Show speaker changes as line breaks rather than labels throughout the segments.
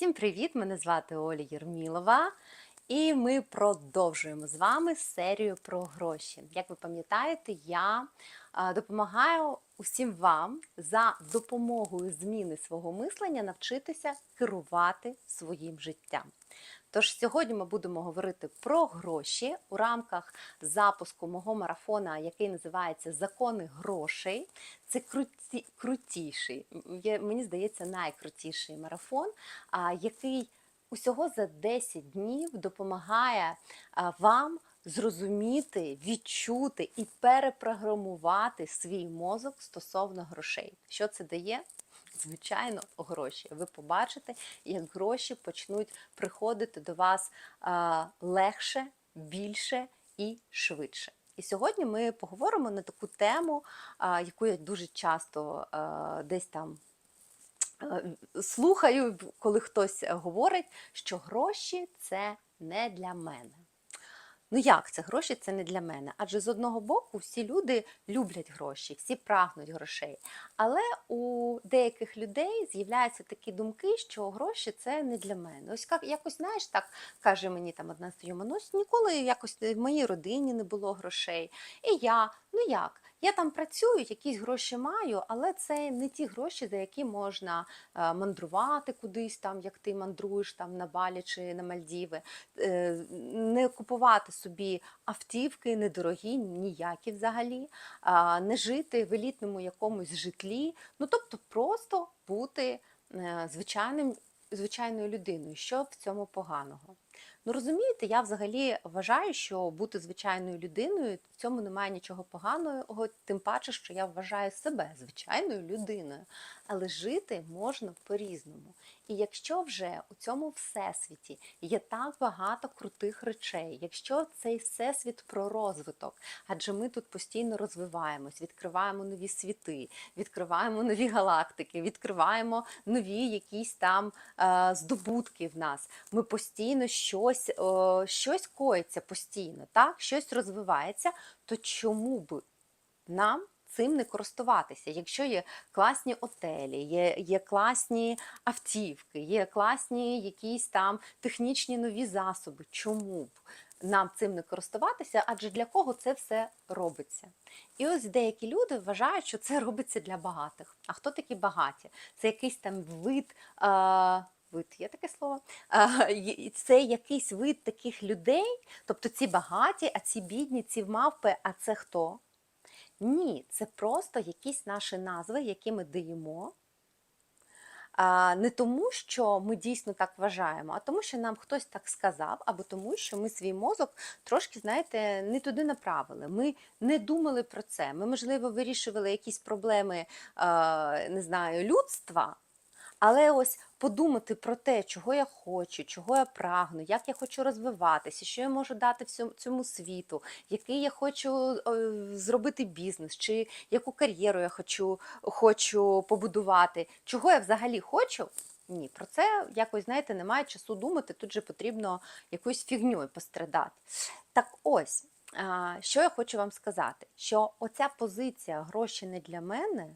Всім привіт! Мене звати Оля Єрмілова, і ми продовжуємо з вами серію про гроші. Як ви пам'ятаєте, я допомагаю усім вам за допомогою зміни свого мислення навчитися керувати своїм життям. Тож сьогодні ми будемо говорити про гроші у рамках запуску мого марафона, який називається Закони грошей. Це круті, крутіший, мені здається, найкрутіший марафон, а, який усього за 10 днів допомагає вам зрозуміти, відчути і перепрограмувати свій мозок стосовно грошей. Що це дає? Звичайно, гроші. Ви побачите, як гроші почнуть приходити до вас легше, більше і швидше. І сьогодні ми поговоримо на таку тему, яку я дуже часто десь там слухаю, коли хтось говорить, що гроші це не для мене. Ну як це гроші це не для мене? Адже з одного боку всі люди люблять гроші, всі прагнуть грошей. Але у деяких людей з'являються такі думки, що гроші це не для мене. Ось як якось знаєш, так каже мені там одна знайома, ну ніколи якось в моїй родині не було грошей. І я, ну як? Я там працюю, якісь гроші маю, але це не ті гроші, за які можна е, мандрувати кудись, там, як ти мандруєш там на Балі чи на Мальдіви, е, не купувати собі автівки недорогі, ніякі взагалі, не жити в елітному якомусь житлі. Ну тобто просто бути е, звичайним, звичайною людиною. Що в цьому поганого? Ну розумієте, я взагалі вважаю, що бути звичайною людиною в цьому немає нічого поганого, тим паче, що я вважаю себе звичайною людиною, але жити можна по-різному. І якщо вже у цьому всесвіті є так багато крутих речей, якщо цей всесвіт про розвиток, адже ми тут постійно розвиваємось, відкриваємо нові світи, відкриваємо нові галактики, відкриваємо нові якісь там е, здобутки в нас. Ми постійно щось, е, щось коїться постійно, так? щось розвивається, то чому б нам цим не користуватися? Якщо є класні отелі, є, є класні автівки, є класні якісь там технічні нові засоби, чому б? Нам цим не користуватися, адже для кого це все робиться. І ось деякі люди вважають, що це робиться для багатих. А хто такі багаті? Це якийсь там вид. Е Вид, є таке слово, це якийсь вид таких людей, тобто ці багаті, а ці бідні, ці мавпи, а це хто? Ні, це просто якісь наші назви, які ми даємо. Не тому, що ми дійсно так вважаємо, а тому, що нам хтось так сказав, або тому, що ми свій мозок трошки, знаєте, не туди направили. Ми не думали про це. Ми, можливо, вирішували якісь проблеми не знаю, людства. Але ось подумати про те, чого я хочу, чого я прагну, як я хочу розвиватися, що я можу дати всьому цьому світу, який я хочу зробити бізнес, чи яку кар'єру я хочу, хочу побудувати, чого я взагалі хочу. Ні, про це якось, знаєте, немає часу думати, тут же потрібно якоюсь фігньою пострадати. Так ось, що я хочу вам сказати, що оця позиція гроші не для мене,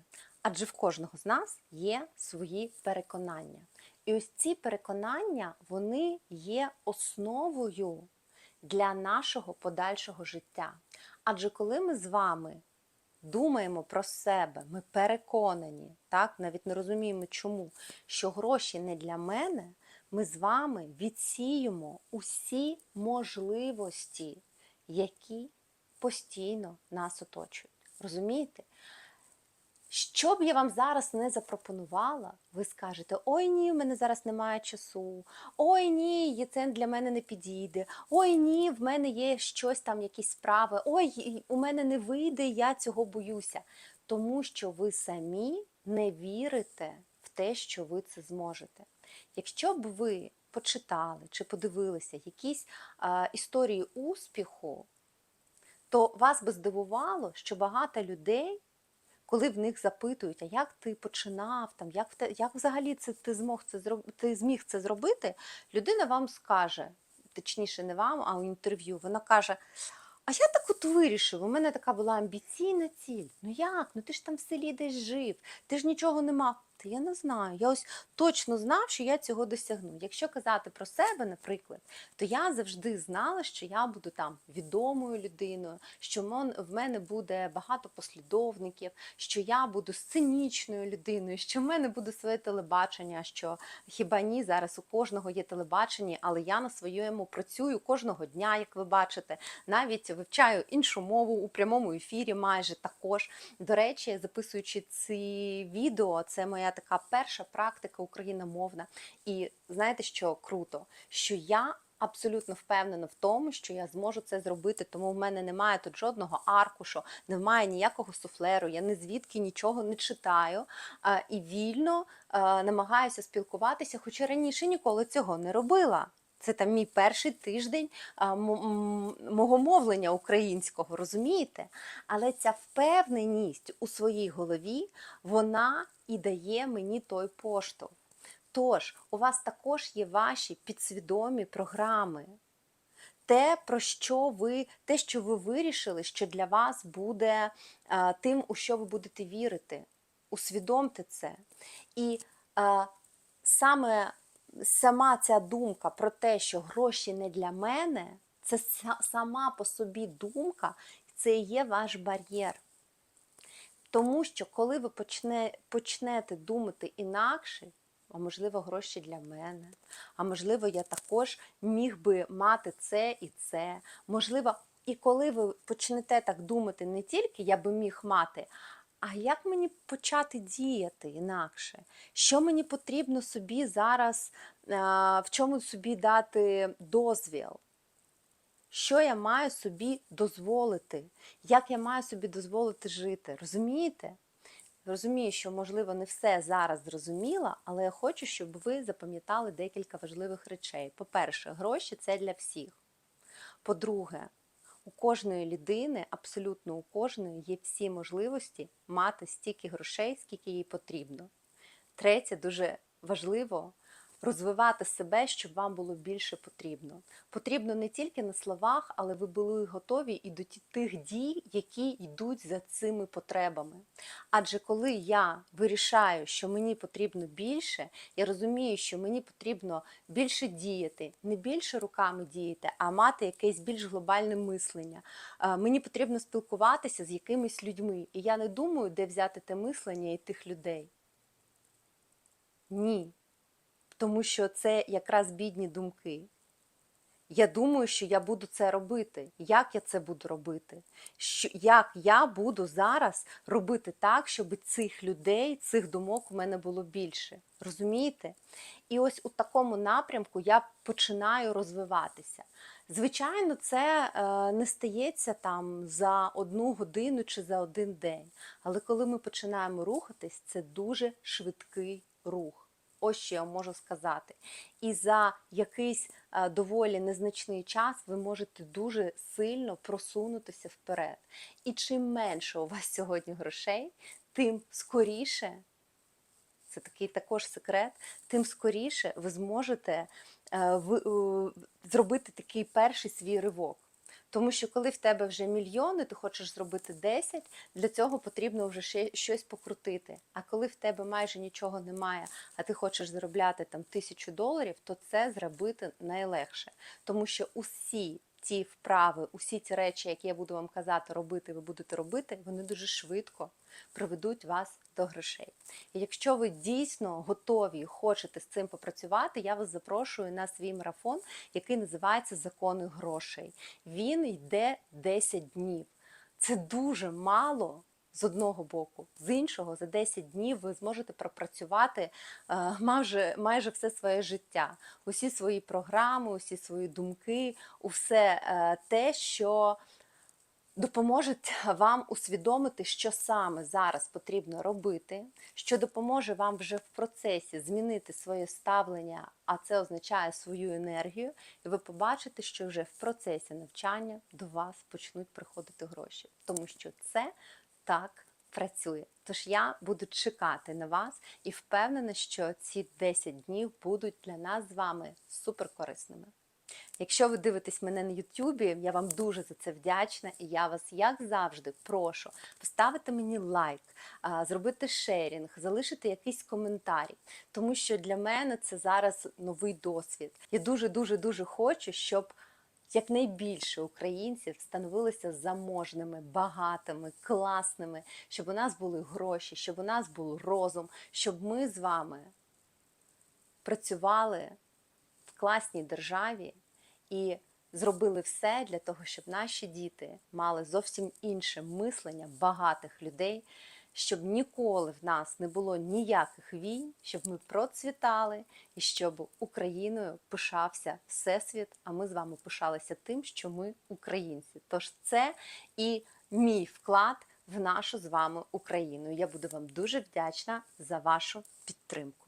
Адже в кожного з нас є свої переконання. І ось ці переконання вони є основою для нашого подальшого життя. Адже коли ми з вами думаємо про себе, ми переконані, так, навіть не розуміємо, чому, що гроші не для мене, ми з вами відсіємо усі можливості, які постійно нас оточують. Розумієте? Що б я вам зараз не запропонувала, ви скажете: Ой ні, в мене зараз немає часу, ой ні, це для мене не підійде, ой ні, в мене є щось там, якісь справи, ой, у мене не вийде, я цього боюся. Тому що ви самі не вірите в те, що ви це зможете. Якщо б ви почитали чи подивилися якісь а, історії успіху, то вас би здивувало, що багато людей коли в них запитують, а як ти починав, там, як як взагалі це ти змог це ти зміг це зробити, людина вам скаже, точніше, не вам, а у інтерв'ю, вона каже. А я так от вирішив, у мене така була амбіційна ціль. Ну як? Ну ти ж там в селі десь жив, ти ж нічого не мав. Знаєте, я не знаю. Я ось точно знав, що я цього досягну. Якщо казати про себе, наприклад, то я завжди знала, що я буду там відомою людиною, що в мене буде багато послідовників, що я буду сценічною людиною, що в мене буде своє телебачення, що хіба ні, зараз у кожного є телебачення, але я на своєму працюю кожного дня, як ви бачите, навіть вивчаю іншу мову у прямому ефірі майже також. До речі, записуючи ці відео, це моя така перша практика україномовна. І знаєте, що круто? Що я абсолютно впевнена в тому, що я зможу це зробити, тому в мене немає тут жодного аркушу, немає ніякого суфлеру, я ні звідки нічого не читаю і вільно намагаюся спілкуватися, хоча раніше ніколи цього не робила. Це там мій перший тиждень мого мовлення українського, розумієте? Але ця впевненість у своїй голові, вона і дає мені той поштовх. Тож, у вас також є ваші підсвідомі програми. Те, про що ви, те, що ви вирішили, що для вас буде а, тим, у що ви будете вірити. Усвідомте це. І а, саме сама ця думка про те, що гроші не для мене, це сама по собі думка, це є ваш бар'єр. Тому що коли ви почне, почнете думати інакше, а можливо, гроші для мене, а можливо, я також міг би мати це і це. Можливо, і коли ви почнете так думати не тільки я би міг мати, а як мені почати діяти інакше? Що мені потрібно собі зараз, в чому собі дати дозвіл? Що я маю собі дозволити? Як я маю собі дозволити жити? Розумієте? Розумію, що, можливо, не все зараз зрозуміла, але я хочу, щоб ви запам'ятали декілька важливих речей. По-перше, гроші це для всіх. По-друге, у кожної людини, абсолютно у кожної, є всі можливості мати стільки грошей, скільки їй потрібно. Третє, дуже важливо розвивати себе, щоб вам було більше потрібно. Потрібно не тільки на словах, але ви були готові і до тих дій, які йдуть за цими потребами. Адже коли я вирішаю, що мені потрібно більше, я розумію, що мені потрібно більше діяти, не більше руками діяти, а мати якесь більш глобальне мислення. Е, Мені потрібно спілкуватися з якимись людьми. І я не думаю, де взяти те мислення і тих людей. Ні. Тому що це якраз бідні думки. Я думаю, що я буду це робити. Як я це буду робити? Що, як я буду зараз робити так, щоб цих людей, цих думок у мене було більше? Розумієте? І ось у такому напрямку я починаю розвиватися. Звичайно, це е, не стається там за одну годину чи за один день. Але коли ми починаємо рухатись, це дуже швидкий рух. Ось що я можу сказати. І за якийсь е, доволі незначний час ви можете дуже сильно просунутися вперед. І чим менше у вас сьогодні грошей, тим скоріше, це такий також секрет, тим скоріше ви зможете е, е, зробити такий перший свій ривок. Тому що коли в тебе вже мільйони, ти хочеш зробити 10, для цього потрібно вже ще щось покрутити. А коли в тебе майже нічого немає, а ти хочеш заробляти там тисячу доларів, то це зробити найлегше. Тому що усі ті вправи, усі ці речі, які я буду вам казати, робити, ви будете робити, вони дуже швидко приведуть вас до грошей. І якщо ви дійсно готові і хочете з цим попрацювати, я вас запрошую на свій марафон, який називається Закони грошей. Він йде 10 днів. Це дуже мало. З одного боку, з іншого, за 10 днів ви зможете пропрацювати е, майже, майже все своє життя, усі свої програми, усі свої думки, усе е, те, що допоможе вам усвідомити, що саме зараз потрібно робити, що допоможе вам вже в процесі змінити своє ставлення, а це означає свою енергію, і ви побачите, що вже в процесі навчання до вас почнуть приходити гроші, тому що це так працює. Тож я буду чекати на вас і впевнена, що ці 10 днів будуть для нас з вами суперкорисними. Якщо ви дивитесь мене на Ютубі, я вам дуже за це вдячна, і я вас, як завжди, прошу поставити мені лайк, зробити шерінг, залишити якийсь коментарі, тому що для мене це зараз новий досвід. Я дуже, дуже, дуже хочу, щоб якнайбільше українців становилися заможними, багатими, класними, щоб у нас були гроші, щоб у нас був розум, щоб ми з вами працювали в класній державі і зробили все для того, щоб наші діти мали зовсім інше мислення багатих людей, щоб ніколи в нас не було ніяких війн, щоб ми процвітали і щоб Україною пишався всесвіт, а ми з вами пишалися тим, що ми українці. Тож це і мій вклад в нашу з вами Україну. Я буду вам дуже вдячна за вашу підтримку.